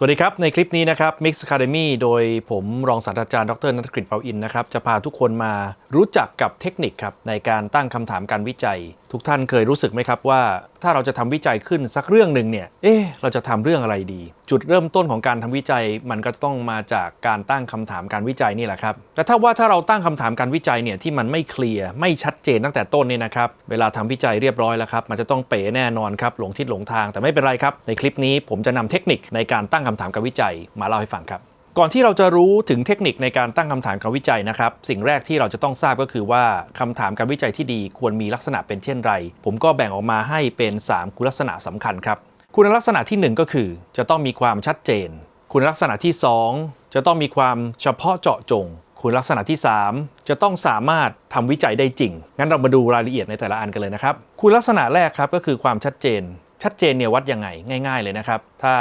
สวัสดีครับ ในคลิปนี้นะครับ Mix Academy โดยผมรองศาสตราจารย์ดรนัทกฤษเปาอินนะครับ จะพาทุกคนมารู้จักกับเทคนิคครับ ในการตั้งคำถามการวิจัย ทุกท่านเคยรู้สึกไหมครับว่า ถ้าเราจะทำวิจัยขึ้นสักเรื่องหนึ่งเนี่ย เอ๊ะ เราจะทำเรื่องอะไรดี จุดเริ่มต้นของการทำวิจัย มันก็ต้องมาจากการตั้งคำถามการวิจัยนี่แหละครับแต่ถ้าว่าถ้าเราตั้งคำถามการวิจัยเนี่ยที่มันไม่เคลียร์ไม่ชัดเจนตั้งแต่ต้นเนี่ยนะครับเวลาทำวิจัยเรียบร้อยแล้วครับมันจะต้องเป๋แน่นอนครับหลงทิศหลงทางแต่ไม่เป็นไรครับในคลิปนี้ผมจะนำเทคนิคในการตั้งคำถามการวิจัยมาเล่าให้ฟังครับ ก่อนที่เราจะรู้ถึงเทคนิคในการตั้งคำถามการวิจัยนะครับ สิ่งแรกที่เราจะต้องทราบก็คือว่าคำถามการวิจัยที่ดีควรมีลักษณะเป็นเช่นไร ผมก็แบ่งออกมาให้เป็น 3 คุณลักษณะสำคัญครับ คุณลักษณะทีหนึ่1 ก็คือ จะต้องมีความชัดเจน คุณลักษณะที่ 2 จะต้องมีความเฉพาะเจาะจงคุณลักษณะที่ 3 จะต้องสามารถทำวิจัยได้จริง งั้นเรามาดูรายละเอียดในแต่ละอันกันเลยนะครับ คุณลักษณะแรกครับก็คือความชัดเจน ชัดเจนเนี่ยวัดยังไงง่ายๆเลยนะครับ ถ้า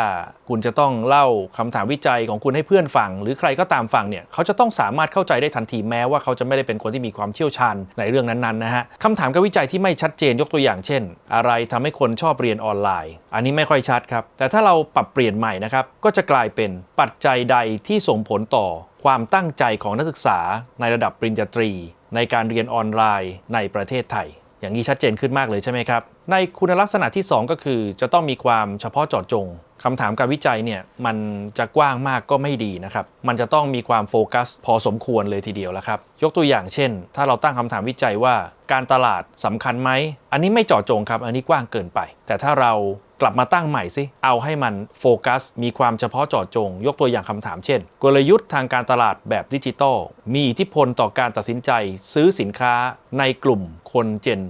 คุณจะต้องเล่าคำถามวิจัยของคุณให้เพื่อนฟัง หรือใครก็ตามฟังเนี่ยเขาจะต้องสามารถเข้าใจได้ทันทีแม้ว่าเขาจะไม่ได้เป็นคนที่มีความเชี่ยวชาญในเรื่องนั้นๆนะฮะคำถามการวิจัยที่ไม่ชัดเจนยกตัวอย่างเช่น อะไรทำให้คนชอบเรียนออนไลน์ อันนี้ไม่ค่อยชัดครับ แต่ถ้าเราปรับเปลี่ยนใหม่นะครับก็จะกลายเป็นปัจจัยใดที่ส่งผลต่อความตั้งใจของนักศึกษาในระดับปริญญาตรี ในการเรียนออนไลน์ในประเทศไทย อย่างนี้ชัดเจนขึ้นมากเลยใช่ไหมครับ ในคุณลักษณะที่ 2 ก็คือจะต้องมีความเฉพาะเจาะจงคำถามการวิจัยเนี่ยมันจะกว้างมากก็ไม่ดีนะครับ มันจะต้องมีความโฟกัสพอสมควรเลยทีเดียวแล้วครับ ยกตัวอย่างเช่น ถ้าเราตั้งคำถามวิจัยว่า การตลาดสำคัญไหม อันนี้ไม่เจาะจงครับ อันนี้กว้างเกินไป แต่ถ้าเรากลับมาตั้งใหม่สิ เอาให้มันโฟกัส มีความเฉพาะเจาะจง ยกตัวอย่างคำถามเช่น กลยุทธ์ทางการตลาดแบบดิจิตอลมีอิทธิพลต่อการตัดสินใจ ซื้อสินค้าในกลุ่มคนเจน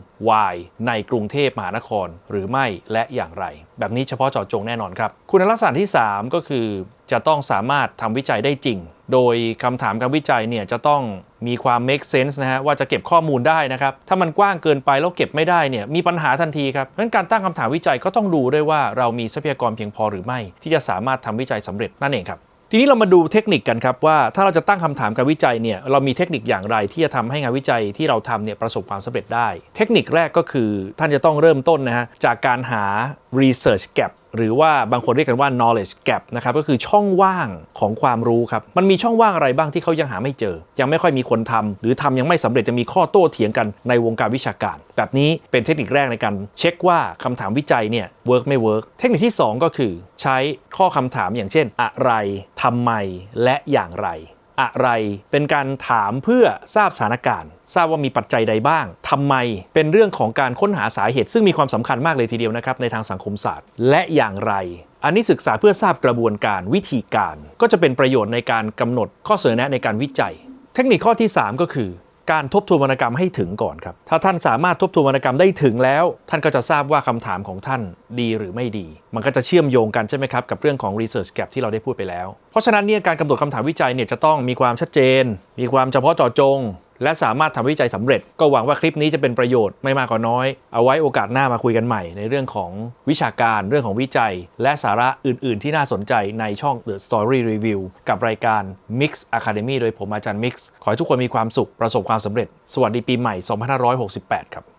Y ในกรุงเทพมหานครหรือไม่และอย่างไร แบบนี้เฉพาะเจาะจงแน่นอนครับ คุณลักษณะที่ 3 ก็คือ จะต้องสามารถทำวิจัยได้จริง โดยคำถามการวิจัยเนี่ยจะต้องมีความ make sense นะฮะว่าจะเก็บข้อมูลได้นะครับ ถ้ามันกว้างเกินไปแล้วเก็บไม่ได้เนี่ยมีปัญหาทันทีครับเพราะฉะนั้นการตั้งคำถามวิจัยก็ต้องดูด้วยว่าเรามีทรัพยากรเพียงพอหรือไม่ ที่จะสามารถทำวิจัยสำเร็จนั่นเองครับ ทีนี้เรามาดูเทคนิคกันครับว่าถ้าเราจะตั้งคำถามการวิจัยเนี่ยเรามีเทคนิคอย่างไรที่จะทำให้งานวิจัยที่เราทำเนี่ยประสบความสำเร็จได้ เทคนิคแรกก็คือท่านจะต้องเริ่มต้นนะฮะจากการหา research gap หรือว่าบางคนเรียกกันว่า knowledge gap นะครับก็คือช่องว่างของความรู้ครับ มันมีช่องว่างอะไรบ้างที่เขายังหาไม่เจอ ยังไม่ค่อยมีคนทำหรือทำยังไม่สำเร็จจะมีข้อโต้เถียงกันในวงการวิชาการ แบบนี้เป็นเทคนิคแรกในการเช็คว่าคำถามวิจัยเนี่ย work ไม่ work เทคนิคที่ 2 ก็คือ ใช้ข้อคำถามอย่างเช่น อะไรทำไมและอย่างไร อะไร เป็นการถามเพื่อทราบสถานการณ์ ทราบว่ามีปัจจัยใดบ้างทำไมเป็นเรื่องของการค้นหาสาเหตุ ซึ่งมีความสำคัญมากเลยทีเดียวนะครับในทางสังคมศาสตร์ และอย่างไรอันนี้ศึกษาเพื่อทราบกระบวนการวิธีการ ก็จะเป็นประโยชน์ในการกำหนดข้อเสนอแนะในการวิจัย เทคนิคข้อที่ 3 ก็คือ การทบทวนวรรณกรรมให้ถึงก่อนครับ ถ้าท่านสามารถทบทวนวรรณกรรมได้ถึงแล้ว ท่านก็จะทราบว่าคำถามของท่านดีหรือไม่ดี มันก็จะเชื่อมโยงกันใช่ไหมครับ กับเรื่องของ research gap ที่เราได้พูดไปแล้ว เพราะฉะนั้นเนี่ยการกำหนดคำถามวิจัยเนี่ยจะต้องมีความชัดเจน มีความเฉพาะเจาะจง และสามารถทำวิจัยสำเร็จ ก็หวังว่าคลิปนี้จะเป็นประโยชน์ไม่มากก็น้อย เอาไว้โอกาสหน้ามาคุยกันใหม่ ในเรื่องของวิชาการเรื่องของวิจัย และสาระอื่น ๆ ที่น่าสนใจในช่อง The Story Review กับรายการ Mix Academy โดยผมอาจารย์ Mix ขอให้ทุกคนมีความสุขประสบความสำเร็จ สวัสดีปีใหม่ 2568 ครับ